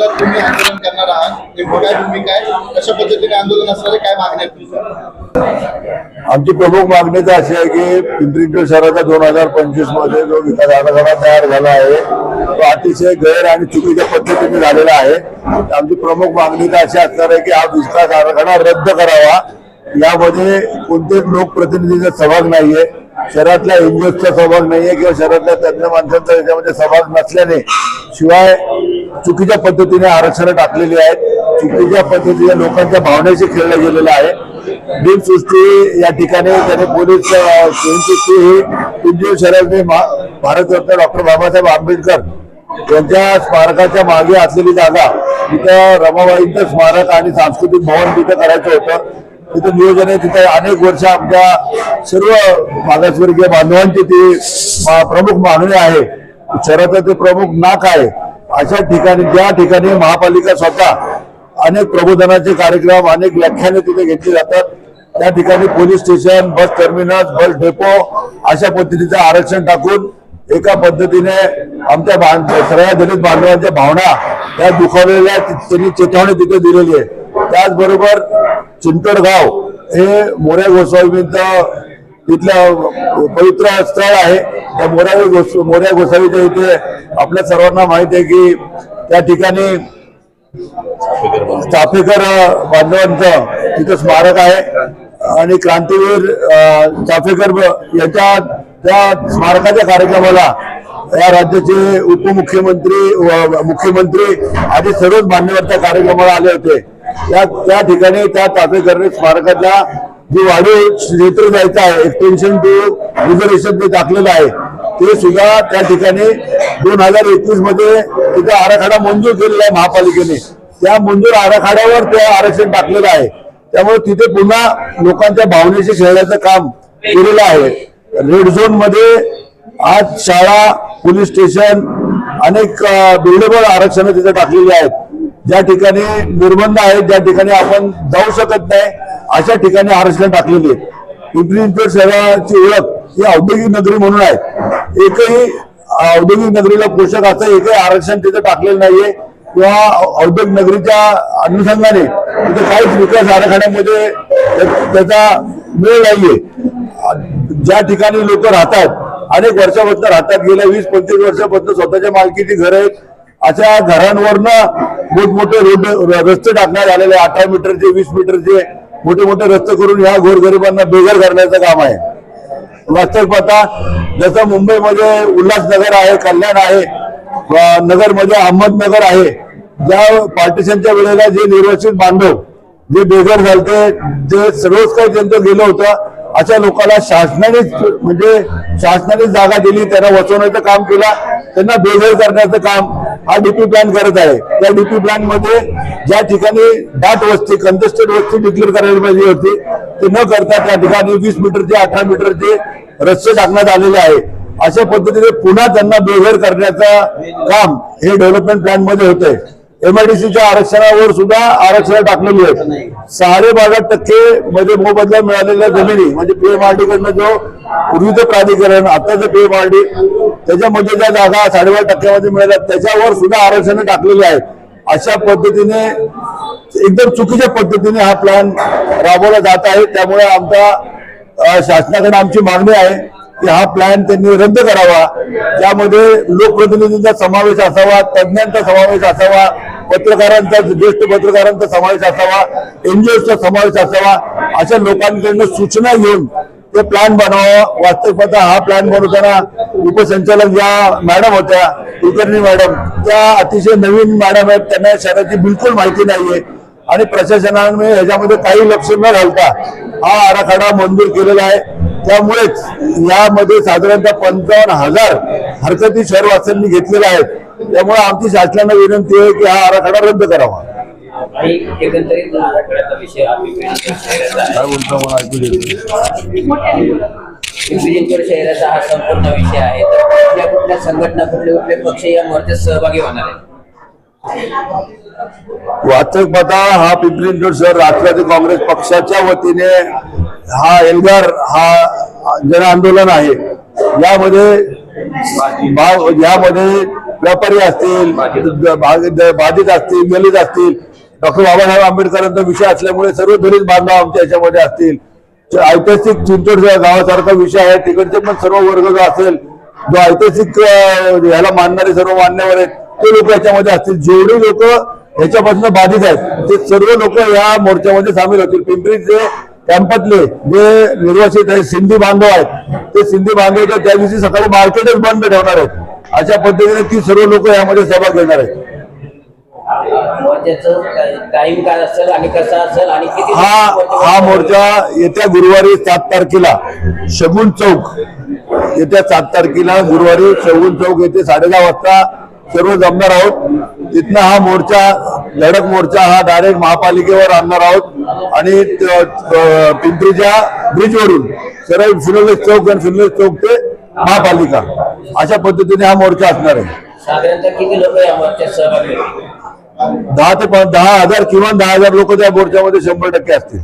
विरोधात तुम्ही आंदोलन करणार आहात. नेमकं काय भूमिका आहे. कशा पद्धतीने आंदोलन असणार काय मागण्या आहेत तुमच्या? आमची प्रमुख मागणी तर अशी आहे की पिंपरी चिंचवड शहराचा दोन हजार पंचवीसमध्ये जो विकास आराखडा तयार झाला आहे तो अतिशय गैर आणि चुकीच्या पद्धतीने झालेला आहे. आमची प्रमुख मागणी तर अशी असणार आहे की हा विकास आराखडा रद्द करावा. यामध्ये कोणतेच लोकप्रतिनिधीचा सहभाग नाहीये. शहरातल्या एनजीओचा सहभाग नाहीये किंवा शहरातल्या तज्ञ माणसांचा याच्यामध्ये सहभाग नसल्याने शिवाय चुकीच्या पद्धतीने आरक्षण टाकलेली आहेत. चुकीच्या पद्धतीने लोकांच्या भावनेशी खेळलं गेलेलं आहे. बिनसृष्टी या ठिकाणी त्याने पोलीस स्वयंसृष्टी ही पिंपरी शहरातले मा- भारतरत्न डॉक्टर बाबासाहेब आंबेडकर यांच्या स्मारकाच्या मागे असलेली जागा तिथं रमाबाईंचं स्मारक आणि सांस्कृतिक भवन तिथं करायचं होतं. तिथं नियोजन आहे. तिथं अनेक वर्ष आमच्या सर्व मागासवर्गीय बांधवांची ती प्रमुख मागणी आहे. शहराचं ते प्रमुख नाक आहे. अशा ठिकाणी ज्या ठिकाणी महापालिका स्वतः अनेक प्रबोधनाचे कार्यक्रम अनेक व्याख्याने तिथे घेतली जातात त्या ठिकाणी police station bus terminus bus depot अशा पद्धतीचं आरक्षण टाकून एका पद्धतीने आमच्या बांध सगळ्या दलित बांधवांच्या भावना त्या दुखावलेल्या त्यांनी चेतावणी तिथे दिलेली आहे. त्याचबरोबर चिंतडगाव हे मोऱ्या गोस्वामींचं तिथलं पवित्र स्थळ आहे. त्या मोऱ्या गोस मोऱ्या गोसावीच्या इथे आपल्या सर्वांना माहिती आहे की त्या ठिकाणी चाफेकर बांधवांचं तिथं स्मारक आहे. आणि क्रांतीवीर चाफेकर याच्या त्या स्मारकाच्या कार्यक्रमाला या राज्याचे उपमुख्यमंत्री व मुख्यमंत्री आधी सर्वच मान्यवर त्या कार्यक्रमाला आले होते. त्या त्या ठिकाणी त्या चाफेकर स्मारकाच्या जी वाढीव क्षेत्र जायचं आहे एक्सटेन्शन टू रिझर्वेशन ते टाकलेलं आहे ते सुद्धा त्या ठिकाणी दोन हजार एकवीसमध्ये तिथे आराखडा मंजूर केलेला आहे महापालिकेने. त्या मंजूर आराखड्यावर ते आरक्षण टाकलेलं आहे. त्यामुळे तिथे पुन्हा लोकांच्या भावनेशी खेळण्याचं काम केलेलं आहे. रेड झोनमध्ये आज शाळा पोलीस स्टेशन अनेक बिल्डेबल आरक्षण तिथे टाकलेली आहेत. ज्या ठिकाणी निर्बंध आहेत ज्या ठिकाणी आपण जाऊ शकत नाही अशा ठिकाणी आरक्षण टाकलेली आहेत. पिंपरी चिंचवड शहराची ओळख ही औद्योगिक नगरी म्हणून आहे. एकही औद्योगिक नगरीला पोषक असं एकही आरक्षण तिथं टाकलेलं नाहीये. किंवा औद्योगिक नगरीच्या अनुषंगाने तिथे काहीच विकास आराखड्यामध्ये त्याचा मेळ नाहीये. ज्या ठिकाणी लोक राहतात अनेक वर्षापासून राहतात गेल्या वीस पंचवीस वर्षापासून स्वतःच्या मालकीची घर आहेत. अशा घरांवरनं मोठमोठे रोड रस्ते टाकण्यात आलेले अठरा मीटरचे वीस मीटरचे. मोठे मोठे रस्ते करून ह्या गोरगरिबांना बेघर करण्याचं काम आहे. वास्तविक पाहता जसं मुंबईमध्ये उल्हासनगर आहे कल्याण आहे नगरमध्ये अहमदनगर आहे ज्या पार्टिशनच्या वेळेला जे निर्वासित बांधव जे बेघर झालते जे सर्वच काही त्यांचं गेलं होतं अशा लोकांना शासनानेच म्हणजे शासनाने जागा दिली त्यांना वचवण्याचं काम केलं त्यांना बेघर करण्याचं काम हा डीपी प्लॅन करत आहे. त्या डीपी प्लॅनमध्ये ज्या ठिकाणी दाट वस्ती कंटेस्टेड वस्ती डिक्लेअर करायला पाहिजे होती ते न करता त्या ठिकाणी वीस मीटरचे अठरा मीटरचे रस्ते टाकण्यात आलेले आहे. अशा पद्धतीने पुन्हा त्यांना बेघर करण्याचं काम हे डेव्हलपमेंट प्लॅनमध्ये होतंय. एमआयडीसीच्या आरक्षणावर सुद्धा आरक्षण टाकलेली आहेत साडे बारा टक्के मध्ये मोबदला मिळालेल्या जमिनी म्हणजे पीएमआरडी कडनं जो पूर्वीचं प्राधिकरण आताचं पीएमआरडी त्याच्यामध्ये ज्या जागा साडेबारा टक्क्यामध्ये मिळाल्या त्याच्यावर सुद्धा आरक्षण टाकलेली आहेत. अशा पद्धतीने एकदम चुकीच्या पद्धतीने हा प्लॅन राबवला जात आहे. त्यामुळे आमच्या शासनाकडे आमची मागणी आहे की हा प्लॅन त्यांनी रद्द करावा. त्यामध्ये लोकप्रतिनिधींचा समावेश असावा तज्ज्ञांचा समावेश असावा पत्रकारांचा ज्येष्ठ पत्रकारांचा समावेश असावा एनजीओचा समावेश असावा अशा लोकांकडनं सूचना घेऊन ते प्लॅन बनवावा. वास्तविकता हा प्लॅन बनवताना उपसंचालक ज्या मॅडम होत्या कुलकर्णी मॅडम त्या अतिशय नवीन मॅडम आहेत. त्यांना शहराची बिलकुल माहिती नाहीये. आणि प्रशासनाने ह्याच्यामध्ये काही लक्ष न घालता हा आराखडा मंजूर केलेला आहे. त्यामुळेच यामध्ये साधारणतः पंचावन्न हजार हरकती शहरवासियांनी घेतलेल्या आहेत. त्यामुळे आमची शासनाला विनंती आहे की हा आराखडा रद्द करावा. काय बोलतो मला ऐकू देत पिंपरी शहराचा हा संपूर्ण विषय आहे. तर कुठल्या कुठल्या संघटना कुठले कुठले पक्ष या मोर्चात सहभागी होणार आहेत? वास्तविक पाहता हा पिंपरी शहर राष्ट्रवादी काँग्रेस पक्षाच्या वतीने हा एल्गार हा जन आंदोलन आहे. यामध्ये यामध्ये व्यापारी असतील बाधित. असतील दलित असतील डॉक्टर बाबासाहेब आंबेडकरांचा विषय असल्यामुळे सर्व दलित बांधव आमच्या याच्यामध्ये असतील. ऐतिहासिक चिंचोड गावासारखा विषय आहे. तिकडचे पण सर्व वर्ग जो असेल जो ऐतिहासिक ह्याला मानणारे सर्व मान्यवर आहेत ते लोक याच्यामध्ये असतील. जेवढे लोक ह्याच्यापासून बाधित आहेत ते सर्व लोक या मोर्चामध्ये सामील होतील. पिंपरीचे कॅम्पातले जे निर्वासित आहेत सिंधी बांधव आहेत ते सिंधी बांधव त्या दिवशी सकाळी मार्केटच बंद ठेवणार आहेत. अशा पद्धतीने ती सर्व लोक यामध्ये सहभाग घेणार आहेत. मोर्चाचं टाइम काय असेल आणि कसा असेल आणि किती हा हा मोर्चा येत्या गुरुवारी सात तारखेला शगुन चौक येत्या सात तारखेला गुरुवारी शगुन चौक येथे साडेदहा वाजता सर्व जमणार आहोत. तिथनं हा मोर्चा लढत मोर्चा हा डायरेक्ट महापालिकेवर आणणार आहोत. आणि पिंपरीच्या ब्रिजवरून सरळ फिनोलेस चौक आणि फिनोलेस चौक ते महापालिका. अशा पद्धतीने हा मोर्चा असणार आहे. साधारणतः किती लोक या मोर्चात सहभागी होतील? दहा ते दहा हजार किमान दहा हजार लोक त्या मोर्चामध्ये शंभर टक्के असतील.